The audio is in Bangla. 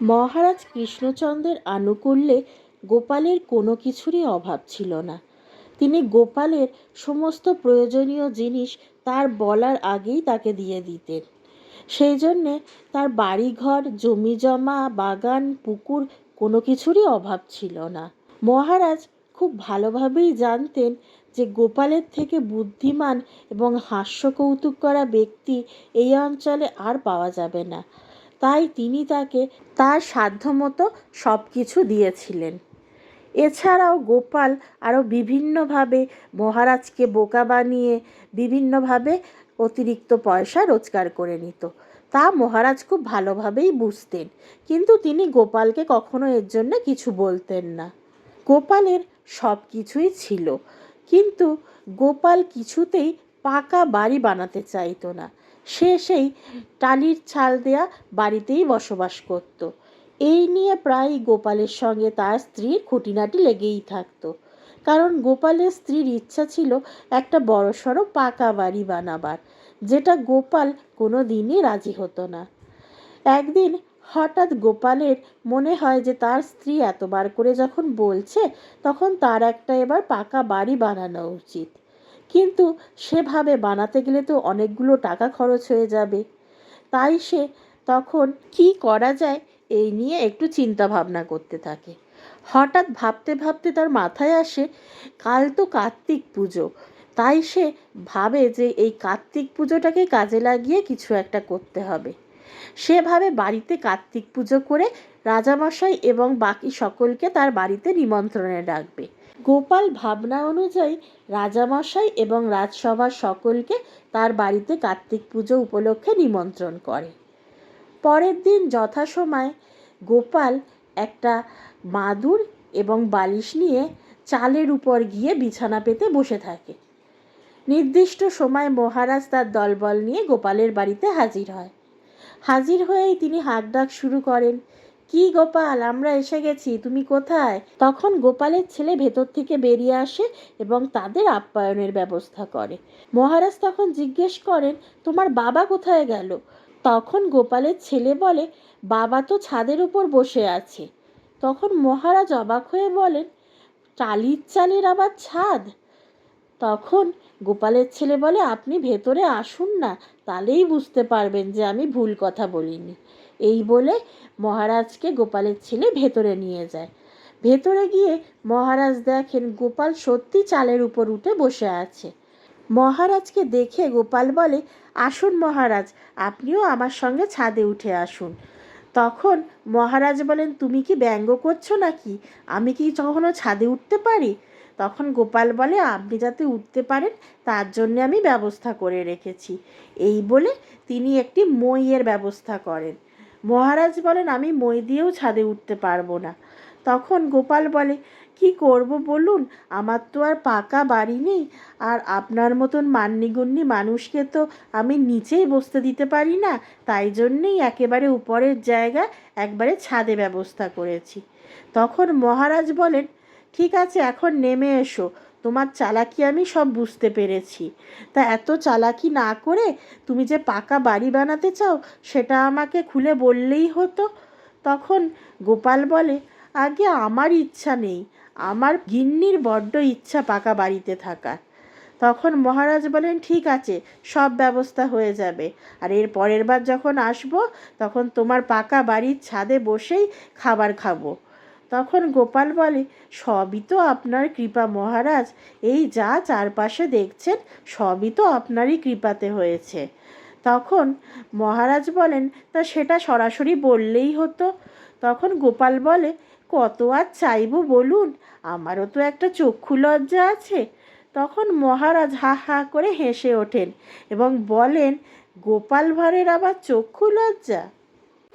মহারাজ কৃষ্ণচন্দ্রের আনুকূল্যে গোপালের কোনো কিছুরই অভাব ছিল না। তিনি গোপালের সমস্ত প্রয়োজনীয় জিনিস তার বলার আগেই তাকে দিয়ে দিতেন। সেই জন্যে তার বাড়িঘর জমি জমা বাগান, পুকুর কোনো কিছুরই অভাব ছিল না। মহারাজ খুব ভালোভাবেই জানতেন যে গোপালের থেকে বুদ্ধিমান এবং হাস্যকৌতুক করা ব্যক্তি এই অঞ্চলে আর পাওয়া যাবে না। তাই তিনি তাকে তার সাধ্যমতো সব কিছু দিয়েছিলেন। এছাড়াও গোপাল আরও বিভিন্নভাবে মহারাজকে বোকা বানিয়ে বিভিন্নভাবে অতিরিক্ত পয়সা রোজগার করে নিত। তা মহারাজ খুব ভালোভাবেই বুঝতেন, কিন্তু তিনি গোপালকে কখনো এর জন্য কিছু বলতেন না। গোপালের সব কিছুই ছিল, কিন্তু গোপাল কিছুতেই পাকা বাড়ি বানাতে চাইতো না। সে সেই টালির ছাল দেয়া বাড়িতেই বসবাস করত। এই নিয়ে প্রায় গোপালের সঙ্গে তার স্ত্রীর খুঁটিনাটি লেগেই থাকতো। কারণ গোপালের স্ত্রীর ইচ্ছা ছিল একটা বড়সড় পাকা বাড়ি বানাবার, যেটা গোপাল কোনো দিনই রাজি হতো না। একদিন হঠাৎ গোপালের মনে হয় যে তার স্ত্রী এতবার করে যখন বলছে, তখন তার একটা এবার পাকা বাড়ি বানানো উচিত। কিন্তু সেভাবে বানাতে গেলে তো অনেকগুলো টাকা খরচ হয়ে যাবে। তাই সে তখন কি করা যায় এই নিয়ে একটু চিন্তা ভাবনা করতে থাকে। হঠাৎ ভাবতে ভাবতে তার মাথায় আসে কাল তো কার্তিক পুজো। তাই সে ভাবে যে এই কার্তিক পুজোটাকে কাজে লাগিয়ে কিছু একটা করতে হবে। সেভাবে বাড়িতে কার্তিক পুজো করে রাজামশাই এবং বাকি সকলকে তার বাড়িতে নিমন্ত্রণে ডাকবে গোপাল ভাবনা অনুযায়ী রাজামশাই এবং রাজসভার সকলকে তার বাড়িতে কার্তিক পুজো উপলক্ষে নিমন্ত্রণ করে। পরের দিন যথাসময় গোপাল একটা মাদুর এবং বালিশ নিয়ে চালের উপর গিয়ে বিছানা পেতে বসে থাকে। নির্দিষ্ট সময় মহারাজ তার দলবল নিয়ে গোপালের বাড়িতে হাজির হয়। হাজির হয়েই তিনি হাঁক ডাক শুরু করেন। কি গোপাল, আমরা এসে গেছি, তুমি কোথায়? তখন গোপালের ছেলে ভেতর থেকে বেরিয়ে আসে এবং তাদের আপ্যায়নের ব্যবস্থা করে। মহারাজ তখন জিজ্ঞেস করেন, তোমার বাবা কোথায় গেল? তখন গোপালের ছেলে বলে, বাবা তো ছাদের উপর বসে আছে। তখন মহারাজ অবাক হয়ে বলেন, টালির চালের আবার ছাদ? তখন গোপালের ছেলে বলে, আপনি ভেতরে আসুন না, তাহলেই বুঝতে পারবেন যে আমি ভুল কথা বলিনি। এই বলে মহারাজকে গোপালের ছেলে ভেতরে নিয়ে যায়। ভেতরে গিয়ে মহারাজ দেখেন গোপাল সত্যি চালের উপর উঠে বসে আছে। মহারাজকে দেখে গোপাল বলে, আসুন মহারাজ, আপনিও আমার সঙ্গে ছাদে উঠে আসুন। তখন মহারাজ বলেন, তুমি কি ব্যঙ্গ করছ নাকি? আমি কি কখনো ছাদে উঠতে পারি? তখন গোপাল বলে, আপনি যাতে উঠতে পারেন, তার জন্য আমি ব্যবস্থা করে রেখেছি। এই বলে তিনি একটি মইয়ের ব্যবস্থা করেন। মহারাজ বলেন, আমি মই দিয়েও ছাদে উঠতে পারব না। তখন গোপাল বলে, কি করব বলুন? আমার তো আর পাকা বাড়ি নেই, আর আপনার মতন মান্যিগণ্যি মানুষকে তো আমি নিচেই বসতে দিতে পারি না। তাই জন্যেই একেবারে উপরের জায়গা একবারে ছাদে ব্যবস্থা করেছি। তখন মহারাজ বলেন, ঠিক আছে, এখন নেমে এসো। তোমার চালাকি আমি সব বুঝতে পেরেছি। তা এত চালাকি না করে তুমি যে পাকা বাড়ি বানাতে চাও, সেটা আমাকে খুলে বললেই হতো। তখন গোপাল বলে, আগে আমার ইচ্ছা নেই। আমার গিন্নির বড্ড ইচ্ছা পাকা বাড়িতে থাকার। তখন মহারাজ বলেন, ঠিক আছে, সব ব্যবস্থা হয়ে যাবে। আর এর পরের বার যখন আসব, তখন তোমার পাকা বাড়ির ছাদে বসেই খাবার খাব। তখন গোপাল বলে, সবই তো আপনার কৃপা মহারাজ। এই যা চারপাশে দেখছেন, সবই তো আপনারই কৃপাতে হয়েছে। তখন মহারাজ বলেন, তা সেটা সরাসরি বললেই হতো। তখন গোপাল বলে, কত আর চাইব বলুন? আমারও তো একটা চক্ষু লজ্জা আছে। তখন মহারাজ হা হা করে হেসে ওঠেন এবং বলেন, গোপাল ভাঁড়ের আবার চক্ষু লজ্জা?